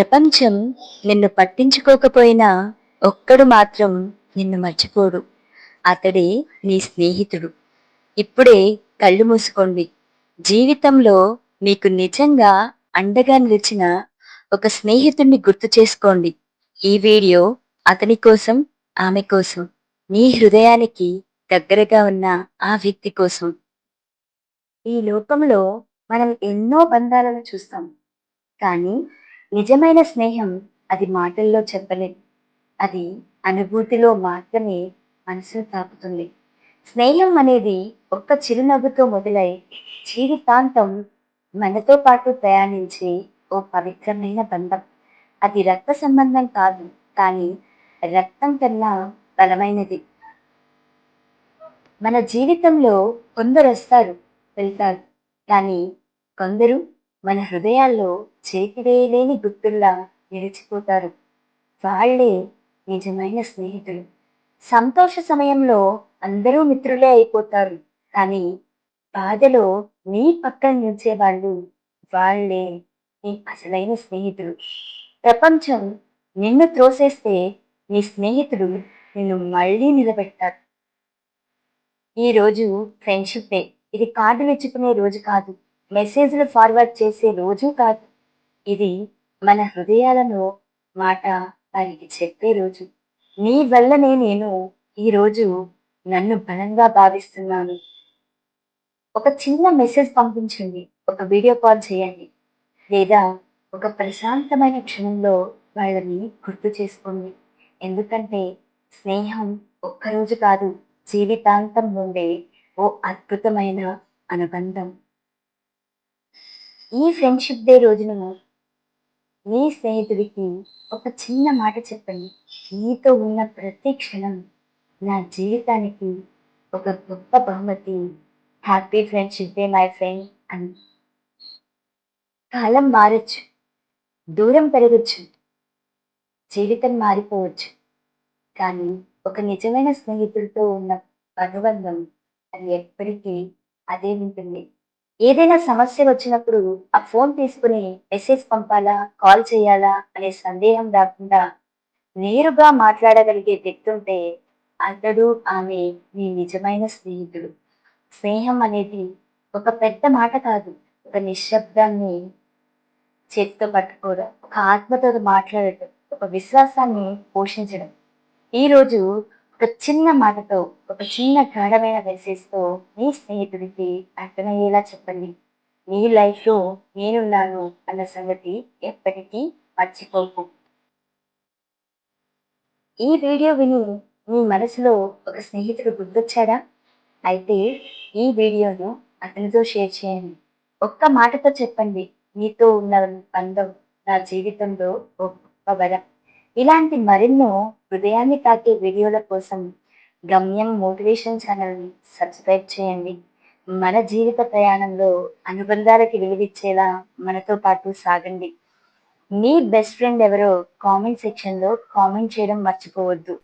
ప్రపంచం నిన్ను పట్టించుకోకపోయినా ఒక్కడు మాత్రం నిన్ను మర్చిపోడు. అతడే నీ స్నేహితుడు. ఇప్పుడే కళ్ళు మూసుకోండి. జీవితంలో మీకు నిజంగా అండగా నిలిచిన ఒక స్నేహితుడిని గుర్తు చేసుకోండి. ఈ వీడియో అతని కోసం ఆమె కోసం నీ హృదయానికి దగ్గరగా ఉన్న ఆ వ్యక్తి కోసం. ఈ లోకంలో మనం ఎన్నో బంధాలను చూస్తాం. కానీ నిజమైన స్నేహం అది మాటల్లో చెప్పలేదు అది అనుభూతిలో మాత్రమే మనసును తాకుతుంది. స్నేహం అనేది ఒక్క చిరునవ్వుతో మొదలై జీవితాంతం మనతో పాటు ప్రయాణించే ఓ పవిత్రమైన బంధం. అది రక్త సంబంధం కాదు కానీ రక్తం కన్నా బలమైనది. మన జీవితంలో కొందరు వస్తారు వెళ్తారు కానీ కొందరు మన హృదయాల్లో చేతివేయలేని గుర్తుల్లా నిలిచిపోతారు. వాళ్ళే నిజమైన స్నేహితులు. సంతోష సమయంలో అందరూ మిత్రులే అయిపోతారు. కానీ బాధలో నీ పక్కన నిలిచే వాళ్ళు వాళ్ళే నీ అసలైన స్నేహితులు. ప్రపంచం నిన్ను త్రోసేస్తే నీ స్నేహితుడు నిన్ను మళ్ళీ నిలబెడతారు ఈ రోజు ఫ్రెండ్షిప్ డే. ఇది కార్డులు ఇచ్చుకునే రోజు కాదు. మెసేజ్లు ఫార్వర్డ్ చేసే రోజు కాదు. ఇది మన హృదయాలను మాట వారికి చెప్పే రోజు. నీ వల్లనే నేను ఈ రోజు నన్ను బలంగా భావిస్తున్నాను. ఒక చిన్న మెసేజ్ పంపించండి. ఒక వీడియో కాల్ చేయండి. లేదా ఒక ప్రశాంతమైన క్షణంలో వాళ్ళని గుర్తు చేసుకోండి. ఎందుకంటే స్నేహం ఒక్కరోజు కాదు జీవితాంతం ఉండే ఓ అద్భుతమైన అనుబంధం. ఈ ఫ్రెండ్షిప్ డే రోజున మీ స్నేహితుడికి ఒక చిన్న మాట చెప్పండి. మీతో ఉన్న ప్రతి క్షణం నా జీవితానికి ఒక గొప్ప బహుమతి. Happy friendship day my friend అని. కాలం మారచ్చు. దూరం పెరగచ్చు. జీవితం మారిపోవచ్చు. కానీ ఒక నిజమైన స్నేహితుడితో ఉన్న అనుబంధం అది ఎప్పటికీ అదే ఉంటుంది. ఏదైనా సమస్య వచ్చినప్పుడు ఆ ఫోన్ తీసుకుని మెసేజ్ పంపాలా కాల్ చేయాలా అనే సందేహం రాకుండా నేరుగా మాట్లాడగలిగే వ్యక్తి ఉంటే అతడు ఆమె మీ నిజమైన స్నేహితుడు. స్నేహం అనేది ఒక పెద్ద మాట కాదు ఒక నిశ్శబ్దాన్ని చేతితో పట్టుకోవడం ఒక ఆత్మతో మాట్లాడటం ఒక విశ్వాసాన్ని పోషించడం. ఈరోజు ఒక చిన్న మాటతో ఒక చిన్న గాఢమైన మెసేజ్తో నీ స్నేహితుడికి అర్థమయ్యేలా చెప్పండి. మీ లైఫ్లో నేనున్నాను అన్న సంగతి ఎప్పటికీ మర్చిపోకు. ఈ వీడియో విని మీ మనసులో ఒక స్నేహితుడు గుర్తొచ్చాడా? అయితే ఈ వీడియోను అతనితో షేర్ చేయండి. ఒక్క మాటతో చెప్పండి. నీతో ఉన్న బంధం నా జీవితంలో ఒక వరం. ఇలాంటి మరెన్నో హృదయాన్ని తాకే వీడియోల కోసం గమ్యం మోటివేషన్ ఛానల్ని సబ్స్క్రైబ్ చేయండి. మన జీవిత ప్రయాణంలో అనుబంధాలకి విలువిచ్చేలా మనతో పాటు సాగండి. మీ బెస్ట్ ఫ్రెండ్ ఎవరో కామెంట్ సెక్షన్లో కామెంట్ చేయడం మర్చిపోవద్దు.